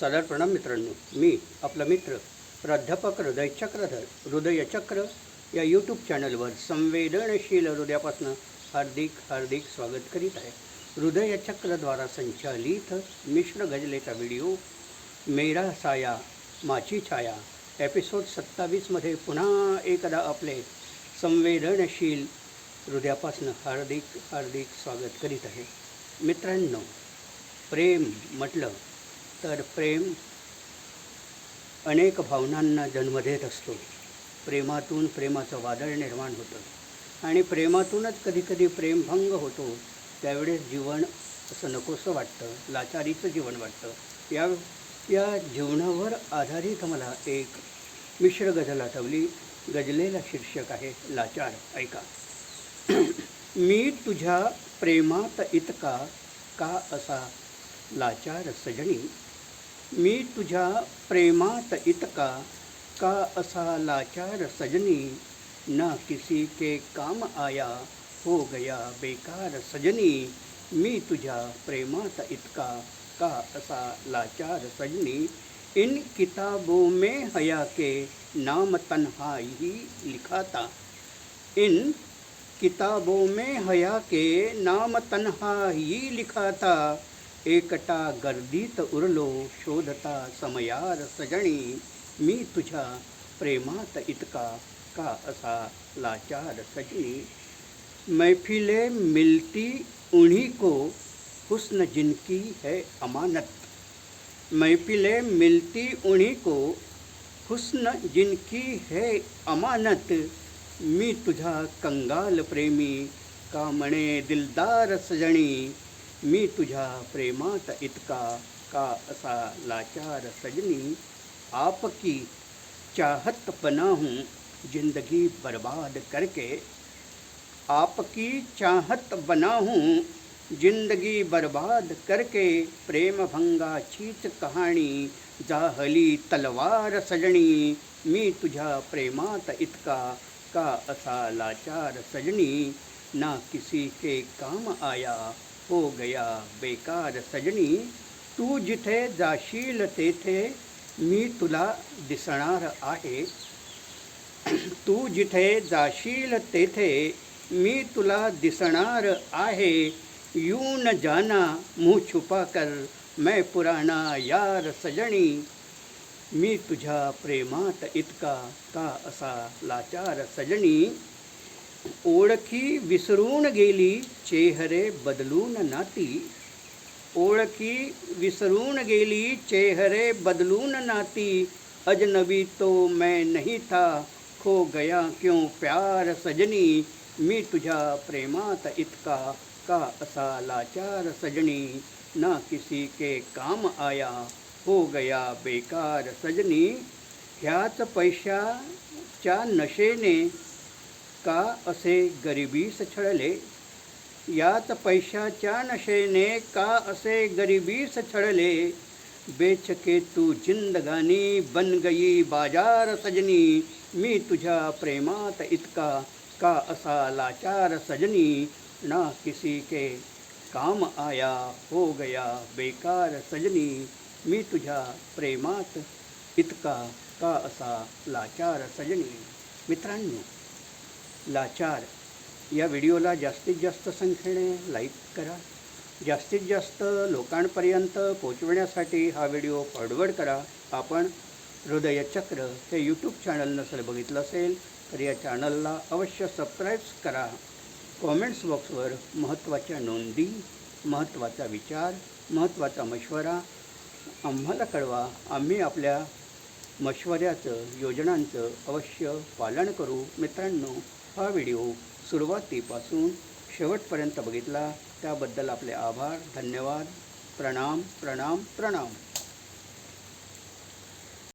सादर प्रणाम मित्रांनो. मी आपला मित्र प्राध्यापक हृदयचक्रधर हृदयचक्र या यूट्यूब चॅनलवर संवेदनशील हृदयापासून हार्दिक हार्दिक स्वागत करीत आहे. हृदयचक्रद्वारा संचालित मिश्र गजलेचा व्हिडिओ मेरा साया माची छाया एपिसोड सत्तावीसमध्ये पुन्हा एकदा आपले संवेदनशील हृदयापासून हार्दिक हार्दिक स्वागत करीत आहे. मित्रांनो प्रेम म्हटलं तर प्रेम अनेक भावनांना जन्म देत असतो. प्रेमातून प्रेमाचं वादळ निर्माण होतं. आणि प्रेमातूनच कधीकधी प्रेमभंग होतो. त्यावेळेस जीवन असं नकोसं वाटतं. लाचारीचं जीवन वाटतं. या या जीवनावर आधारित मला एक मिश्र गझल आठवली. गजलेला शीर्षक आहे लाचार. ऐका. मी तुझ्या प्रेमात इतका का असा लाचार सजणी मी तुझ्या प्रेमात इतका का असा लाचार सजनी? ना किसी के काम आया, हो गया बेकार सजनी। मी तुझ्या प्रेमात इतका का असा लाचार सजनी? इन किताबों में हया के नाम तन्हा ही लिखा था इन किताबों में हया के नाम तन्हा ही लिखा था एकटा गर्दीत उरलो शोधता समयार सजणी, मी तुझ्या प्रेमात इतका का असा लाचार सजनी महफिलें मिलती उन्हीं को, हुस्न जिनकी है अमानत। महफिलें मिलती उन्हीं को, हुस्न जिनकी है अमानत। मी तुझा कंगाल प्रेमी का म्हणे दिलदार सजणी। मी तुझ्या प्रेमात इतका का असा लाचार सजनी? आपकी चाहत बना हूँ ज़िंदगी बर्बाद करके। आपकी चाहत बना हूँ ज़िंदगी बर्बाद करके। प्रेम भंगा चीत कहानी जाहली तलवार सजनी। मी तुझ्या प्रेमात इतका का असा लाचार सजनी। ना किसी के काम आया हो गया बेकार सजनी तू जिथे जाशील तेथे मी तुला दिसणार आहे. तू जिथे जाशील तेथे मी तुला दिसणार आहे. यू न जाना मुँह छुपा कर मैं पुराना यार सजणी मी तुझ्या प्रेमात इतका का असा लाचार सजणी ओळखी विसरून गेली, चेहरे बदलून नाती. ओळखी विसरून गेली, चेहरे बदलून नाती. अजनबी तो मैं नहीं था, खो गया क्यों प्यार सजनी? मी तुझ्या प्रेमात इतका का असा लाचार सजनी? ना किसी के काम आया, हो गया बेकार सजनी. ह्याच पैशाच्या नशेने का असे गरिबीस छळले यात पैशाच्या नशेने का असे गरिबीस छळले बेच के तू जिंदगानी बन गई बाजार सजनी मी तुझ्या प्रेमात इतका का असा लाचार सजनी? ना किसी के काम आया हो गया बेकार सजनी मी तुझ्या प्रेमात इतका का असा लाचार सजनी? मित्रांनो लाचार. या व्हिडिओला जास्तीत जास्त संख्येने लाईक करा. जास्तीत जास्त लोकांपर्यंत पोचवण्यासाठी हा व्हिडिओ फॉरवर्ड करा. आपण हृदयचक्र हे यूट्यूब चॅनल नसेल बघितलं असेल तर या चॅनलला अवश्य सबस्क्राईब्स करा. कॉमेंट्स बॉक्सवर महत्त्वाच्या नोंदी महत्त्वाचा विचार महत्त्वाचा मशवरा आम्हाला कळवा. आम्ही आपल्या मशवऱ्याचं योजनांचं अवश्य पालन करू. मित्रांनो हा व्हिडिओ सुरुवातीपासून शेवटपर्यंत बघितला त्याबद्दल आपले आभार धन्यवाद. प्रणाम प्रणाम प्रणाम.